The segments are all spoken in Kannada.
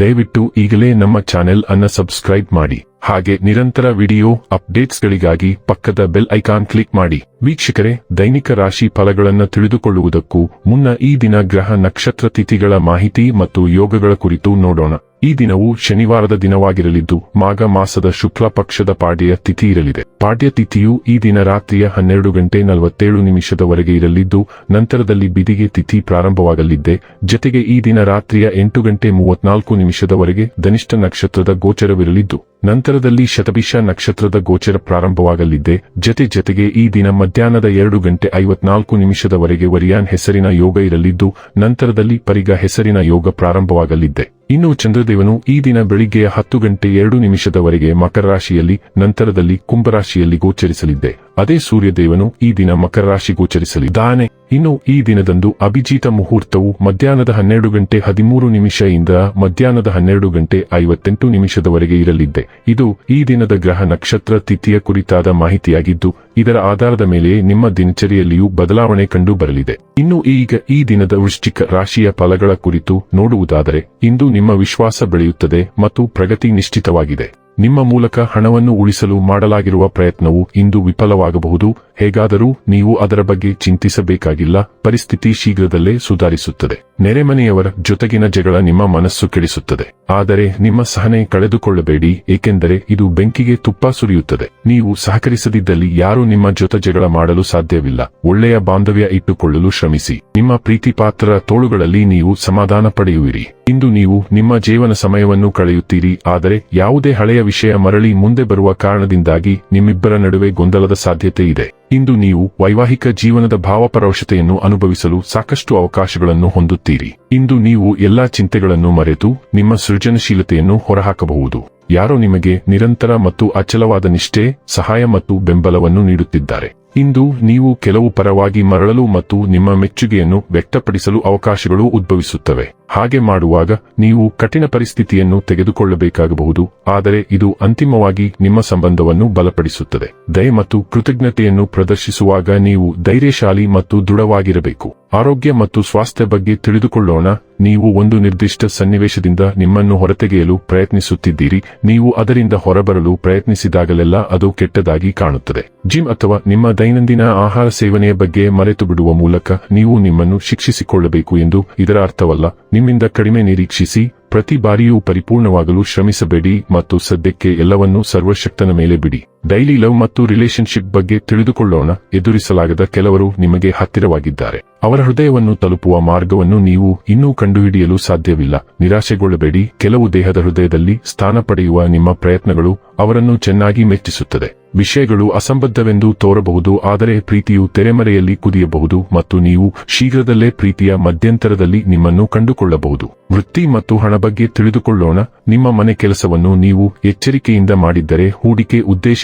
ದಯವಿಟ್ಟು ಈಗಲೇ ನಮ್ಮ ಚಾನೆಲ್ ಅನ್ನ ಸಬ್ಸ್ಕ್ರೈಬ್ ಮಾಡಿ. ಹಾಗೆ ನಿರಂತರ ವಿಡಿಯೋ ಅಪ್ಡೇಟ್ಸ್ಗಳಿಗಾಗಿ ಪಕ್ಕದ ಬೆಲ್ ಐಕಾನ್ ಕ್ಲಿಕ್ ಮಾಡಿ. ವೀಕ್ಷಕರೇ, ದೈನಿಕ ರಾಶಿ ಫಲಗಳನ್ನು ತಿಳಿದುಕೊಳ್ಳುವುದಕ್ಕೂ ಮುನ್ನ ಈ ದಿನ ಗ್ರಹ ನಕ್ಷತ್ರ ತಿಥಿಗಳ ಮಾಹಿತಿ ಮತ್ತು ಯೋಗಗಳ ಕುರಿತು ನೋಡೋಣ. ಈ ದಿನವು ಶನಿವಾರದ ದಿನವಾಗಿರಲಿದ್ದು, ಮಾಘ ಮಾಸದ ಶುಕ್ಲ ಪಕ್ಷದ ಪಾಡ್ಯ ತಿಥಿ ಇರಲಿದೆ. ಪಾಡ್ಯ ತಿಥಿಯು ಈ ದಿನ ರಾತ್ರಿಯ ಹನ್ನೆರಡು ಗಂಟೆ ನಲವತ್ತೇಳು ನಿಮಿಷದವರೆಗೆ ಇರಲಿದ್ದು, ನಂತರದಲ್ಲಿ ಬಿದಿಗೆ ತಿಥಿ ಪ್ರಾರಂಭವಾಗಲಿದ್ದೆ. ಜತೆಗೆ ಈ ದಿನ ರಾತ್ರಿಯ ಎಂಟು ಗಂಟೆ ಮೂವತ್ನಾಲ್ಕು ನಿಮಿಷದವರೆಗೆ ಧನಿಷ್ಠ ನಕ್ಷತ್ರದ ಗೋಚರವಿರಲಿದ್ದು, ನಂತರದಲ್ಲಿ ಶತಭಿಷ ನಕ್ಷತ್ರದ ಗೋಚರ ಪ್ರಾರಂಭವಾಗಲಿದ್ದೆ. ಜತೆ ಜತೆಗೆ ಈ ದಿನ ಮಧ್ಯಾಹ್ನದ ಎರಡು ಗಂಟೆ ಐವತ್ನಾಲ್ಕು ನಿಮಿಷದವರೆಗೆ ವರಿಯಾನ್ ಹೆಸರಿನ ಯೋಗ ಇರಲಿದ್ದು, ನಂತರದಲ್ಲಿ ಪರಿಗ ಹೆಸರಿನ ಯೋಗ ಪ್ರಾರಂಭವಾಗಲಿದ್ದೆ. ಇನ್ನು ಚಂದ್ರದೇವನು ಈ ದಿನ ಬೆಳಿಗ್ಗೆಯ ಹತ್ತು ಗಂಟೆ ಎರಡು ನಿಮಿಷದವರೆಗೆ ಮಕರ ರಾಶಿಯಲ್ಲಿ, ನಂತರದಲ್ಲಿ ಕುಂಭರಾಶಿಯಲ್ಲಿ ಗೋಚರಿಸಲಿದ್ದೆ. ಅದೇ ಸೂರ್ಯದೇವನು ಈ ದಿನ ಮಕರ ರಾಶಿ ಗೋಚರಿಸಲಿದ್ದಾನೆ ಇನ್ನು ಈ ದಿನದಂದು ಅಭಿಜಿತ ಮುಹೂರ್ತವು ಮಧ್ಯಾಹ್ನದ ಹನ್ನೆರಡು ಗಂಟೆ ಹದಿಮೂರು ನಿಮಿಷದಿಂದ ಮಧ್ಯಾಹ್ನದ ಹನ್ನೆರಡು ಗಂಟೆ ಐವತ್ತೆಂಟು ನಿಮಿಷದವರೆಗೆ ಇರಲಿದ್ದೆ. ಇದು ಈ ದಿನದ ಗ್ರಹ ನಕ್ಷತ್ರ ತಿಥಿಯ ಕುರಿತಾದ ಮಾಹಿತಿಯಾಗಿದ್ದು, ಇದರ ಆಧಾರದ ಮೇಲೆ ನಿಮ್ಮ ದಿನಚರಿಯಲ್ಲಿಯೂ ಬದಲಾವಣೆ ಕಂಡು ಬರಲಿದೆ. ಇನ್ನು ಈಗ ಈ ದಿನದ ವೃಶ್ಚಿಕ ರಾಶಿಯ ಫಲಗಳ ಕುರಿತು ನೋಡುವುದಾದರೆ, ಇಂದು ನಿಮ್ಮ ವಿಶ್ವಾಸ ಬೆಳೆಯುತ್ತದೆ ಮತ್ತು ಪ್ರಗತಿ ನಿಶ್ಚಿತವಾಗಿದೆ. ನಿಮ್ಮ ಮೂಲಕ ಹಣವನ್ನು ಉಳಿಸಲು ಮಾಡಲಾಗಿರುವ ಪ್ರಯತ್ನವು ಇಂದು ವಿಫಲವಾಗಬಹುದು. ಹೇಗಾದರೂ ನೀವು ಅದರ ಬಗ್ಗೆ ಚಿಂತಿಸಬೇಕಾಗಿಲ್ಲ, ಪರಿಸ್ಥಿತಿ ಶೀಘ್ರದಲ್ಲೇ ಸುಧಾರಿಸುತ್ತದೆ. ನೆರೆಮನೆಯವರ ಜೊತೆಗಿನ ಜಗಳ ನಿಮ್ಮ ಮನಸ್ಸು ಕೆಡಿಸುತ್ತದೆ. ಆದರೆ ನಿಮ್ಮ ಸಹನೆ ಕಳೆದುಕೊಳ್ಳಬೇಡಿ, ಏಕೆಂದರೆ ಇದು ಬೆಂಕಿಗೆ ತುಪ್ಪ ಸುರಿಯುತ್ತದೆ. ನೀವು ಸಹಕರಿಸದಿದ್ದಲ್ಲಿ ಯಾರೂ ನಿಮ್ಮ ಜೊತೆ ಜಗಳ ಮಾಡಲು ಸಾಧ್ಯವಿಲ್ಲ. ಒಳ್ಳೆಯ ಬಾಂಧವ್ಯ ಇಟ್ಟುಕೊಳ್ಳಲು ಶ್ರಮಿಸಿ. ನಿಮ್ಮ ಪ್ರೀತಿಪಾತ್ರರ ತೋಳುಗಳಲ್ಲಿ ನೀವು ಸಮಾಧಾನ ಪಡೆಯುವಿರಿ. ಇಂದು ನೀವು ನಿಮ್ಮ ಜೀವನ ಸಮಯವನ್ನು ಕಳೆಯುತ್ತೀರಿ, ಆದರೆ ಯಾವುದೇ ಹಳೆಯ ವಿಷಯ ಮರಳಿ ಮುಂದೆ ಬರುವ ಕಾರಣದಿಂದಾಗಿ ನಿಮ್ಮಿಬ್ಬರ ನಡುವೆ ಗೊಂದಲದ ಸಾಧ್ಯತೆ ಇದೆ. ಇಂದು ನೀವು ವೈವಾಹಿಕ ಜೀವನದ ಭಾವಪರವಶತೆಯನ್ನು ಅನುಭವಿಸಲು ಸಾಕಷ್ಟು ಅವಕಾಶಗಳನ್ನು ಹೊಂದುತ್ತೀರಿ. ಇಂದು ನೀವು ಎಲ್ಲಾ ಚಿಂತೆಗಳನ್ನು ಮರೆತು ನಿಮ್ಮ ಸೃಜನಶೀಲತೆಯನ್ನು ಹೊರಹಾಕಬಹುದು. ಯಾರೋ ನಿಮಗೆ ನಿರಂತರ ಮತ್ತು ಅಚಲವಾದ ನಿಷ್ಠೆ, ಸಹಾಯ ಮತ್ತು ಬೆಂಬಲವನ್ನು ನೀಡುತ್ತಿದ್ದಾರೆ. ಇಂದು ನೀವು ಕೆಲವು ಪರವಾಗಿ ಮರಳಲು ಮತ್ತು ನಿಮ್ಮ ಮೆಚ್ಚುಗೆಯನ್ನು ವ್ಯಕ್ತಪಡಿಸಲು ಅವಕಾಶಗಳು ಉದ್ಭವಿಸುತ್ತವೆ. ಹಾಗೆ ಮಾಡುವಾಗ ನೀವು ಕಠಿಣ ಪರಿಸ್ಥಿತಿಯನ್ನು ತೆಗೆದುಕೊಳ್ಳಬೇಕಾಗಬಹುದು, ಆದರೆ ಇದು ಅಂತಿಮವಾಗಿ ನಿಮ್ಮ ಸಂಬಂಧವನ್ನು ಬಲಪಡಿಸುತ್ತದೆ. ದಯ ಮತ್ತು ಕೃತಜ್ಞತೆಯನ್ನು ಪ್ರದರ್ಶಿಸುವಾಗ ನೀವು ಧೈರ್ಯಶಾಲಿ ಮತ್ತು ದೃಢವಾಗಿರಬೇಕು. ಆರೋಗ್ಯ ಮತ್ತು ಸ್ವಾಸ್ಥ್ಯ ಬಗ್ಗೆ ತಿಳಿದುಕೊಳ್ಳೋಣ. ನೀವು ಒಂದು ನಿರ್ದಿಷ್ಟ ಸನ್ನಿವೇಶದಿಂದ ನಿಮ್ಮನ್ನು ಹೊರತೆಗೆಯಲು ಪ್ರಯತ್ನಿಸುತ್ತಿದ್ದೀರಿ. ನೀವು ಅದರಿಂದ ಹೊರಬರಲು ಪ್ರಯತ್ನಿಸಿದಾಗಲೆಲ್ಲ ಅದು ಕೆಟ್ಟದಾಗಿ ಕಾಣುತ್ತದೆ. ಜಿಮ್ ಅಥವಾ ನಿಮ್ಮ ದೈನಂದಿನ ಆಹಾರ ಸೇವನೆಯ ಬಗ್ಗೆ ಮರೆತು ಬಿಡುವ ಮೂಲಕ ನೀವು ನಿಮ್ಮನ್ನು ಶಿಕ್ಷಿಸಿಕೊಳ್ಳಬೇಕು ಎಂದು ಇದರ ಅರ್ಥವಲ್ಲ. ನಿಮ್ಮಿಂದ ಕಡಿಮೆ ನಿರೀಕ್ಷಿಸಿ ಪ್ರತಿ ಬಾರಿಯೂ ಪರಿಪೂರ್ಣವಾಗಲು ಶ್ರಮಿಸಬೇಡಿ ಮತ್ತು ಸದ್ಯಕ್ಕೆ ಎಲ್ಲವನ್ನೂ ಸರ್ವಶಕ್ತನ ಮೇಲೆ ಬಿಡಿ. ಡೈಲಿ ಲವ್ ಮತ್ತು ರಿಲೇಶನ್ಶಿಪ್ ಬಗ್ಗೆ ತಿಳಿದುಕೊಳ್ಳೋಣ. ಎದುರಿಸಲಾಗದ ಕೆಲವರು ನಿಮಗೆ ಹತ್ತಿರವಾಗಿದ್ದಾರೆ. ಅವರ ಹೃದಯವನ್ನು ತಲುಪುವ ಮಾರ್ಗವನ್ನು ನೀವು ಇನ್ನೂ ಕಂಡುಹಿಡಿಯಲು ಸಾಧ್ಯವಿಲ್ಲ. ನಿರಾಶೆಗೊಳ್ಳಬೇಡಿ. ಕೆಲವು ದೇಹದ ಹೃದಯದಲ್ಲಿ ಸ್ಥಾನ ಪಡೆಯುವ ನಿಮ್ಮ ಪ್ರಯತ್ನಗಳು ಅವರನ್ನು ಚೆನ್ನಾಗಿ ಮೆಚ್ಚಿಸುತ್ತದೆ. ವಿಷಯಗಳು ಅಸಂಬದ್ಧವೆಂದು ತೋರಬಹುದು, ಆದರೆ ಪ್ರೀತಿಯು ತೆರೆಮರೆಯಲ್ಲಿ ಕುದಿಯಬಹುದು ಮತ್ತು ನೀವು ಶೀಘ್ರದಲ್ಲೇ ಪ್ರೀತಿಯ ಮಧ್ಯಂತರದಲ್ಲಿ ನಿಮ್ಮನ್ನು ಕಂಡುಕೊಳ್ಳಬಹುದು. ವೃತ್ತಿ ಮತ್ತು ಹಣ ಬಗ್ಗೆ ತಿಳಿದುಕೊಳ್ಳೋಣ. ನಿಮ್ಮ ಮನೆ ಕೆಲಸವನ್ನು ನೀವು ಎಚ್ಚರಿಕೆಯಿಂದ ಮಾಡಿದ್ದರೆ, ಹೂಡಿಕೆ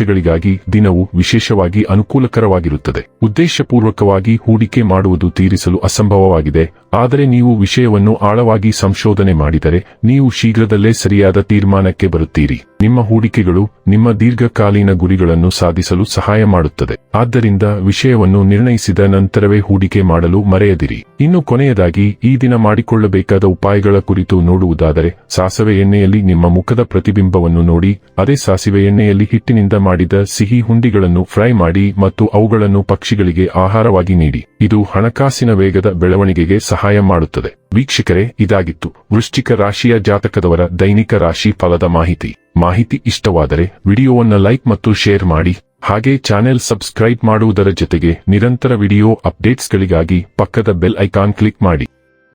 ಉದ್ದೇಶಗಳಿಗಾಗಿ ದಿನವು ವಿಶೇಷವಾಗಿ ಅನುಕೂಲಕರವಾಗಿರುತ್ತದೆ. ಉದ್ದೇಶಪೂರ್ವಕವಾಗಿ ಹೂಡಿಕೆ ಮಾಡುವುದು ತೀರಿಸಲು ಅಸಂಭವವಾಗಿದೆ. ಆದರೆ ನೀವು ವಿಷಯವನ್ನು ಆಳವಾಗಿ ಸಂಶೋಧನೆ ಮಾಡಿದರೆ ನೀವು ಶೀಘ್ರದಲ್ಲೇ ಸರಿಯಾದ ತೀರ್ಮಾನಕ್ಕೆ ಬರುತ್ತೀರಿ. ನಿಮ್ಮ ಹೂಡಿಕೆಗಳು ನಿಮ್ಮ ದೀರ್ಘಕಾಲೀನ ಗುರಿಗಳನ್ನು ಸಾಧಿಸಲು ಸಹಾಯ ಮಾಡುತ್ತದೆ. ಆದ್ದರಿಂದ ವಿಷಯವನ್ನು ನಿರ್ಣಯಿಸಿದ ನಂತರವೇ ಹೂಡಿಕೆ ಮಾಡಲು ಮರೆಯದಿರಿ. ಇನ್ನು ಕೊನೆಯದಾಗಿ, ಈ ದಿನ ಮಾಡಿಕೊಳ್ಳಬೇಕಾದ ಉಪಾಯಗಳ ಕುರಿತು ನೋಡುವುದಾದರೆ, ಸಾಸಿವೆ ಎಣ್ಣೆಯಲ್ಲಿ ನಿಮ್ಮ ಮುಖದ ಪ್ರತಿಬಿಂಬವನ್ನು ನೋಡಿ, ಅದೇ ಸಾಸಿವೆ ಎಣ್ಣೆಯಲ್ಲಿ ಹಿಟ್ಟಿನಿಂದ ಮಾಡಿದ ಸಿಹಿ ಹುಂಡಿಗಳನ್ನು ಫ್ರೈ ಮಾಡಿ ಮತ್ತು ಅವುಗಳನ್ನು ಪಕ್ಷಿಗಳಿಗೆ ಆಹಾರವಾಗಿ ನೀಡಿ. ಇದು ಹಣಕಾಸಿನ ವೇಗದ ಬೆಳವಣಿಗೆಗೆ ಸಹಾಯ ಮಾಡುತ್ತದೆ. ವೀಕ್ಷಕರೇ, ಇದಾಗಿತ್ತು ವೃಶ್ಚಿಕ ರಾಶಿಯ ಜಾತಕದವರ ದೈನಿಕ ರಾಶಿ ಫಲದ ಮಾಹಿತಿ. ಮಾಹಿತಿ ಇಷ್ಟವಾದರೆ ವಿಡಿಯೋವನ್ನು ಲೈಕ್ ಮತ್ತು ಶೇರ್ ಮಾಡಿ. ಹಾಗೆ ಚಾನೆಲ್ ಸಬ್ಸ್ಕ್ರೈಬ್ ಮಾಡುವುದರ ಜೊತೆಗೆ ನಿರಂತರ ವಿಡಿಯೋ ಅಪ್ಡೇಟ್ಸ್ಗಳಿಗಾಗಿ ಪಕ್ಕದ ಬೆಲ್ ಐಕಾನ್ ಕ್ಲಿಕ್ ಮಾಡಿ.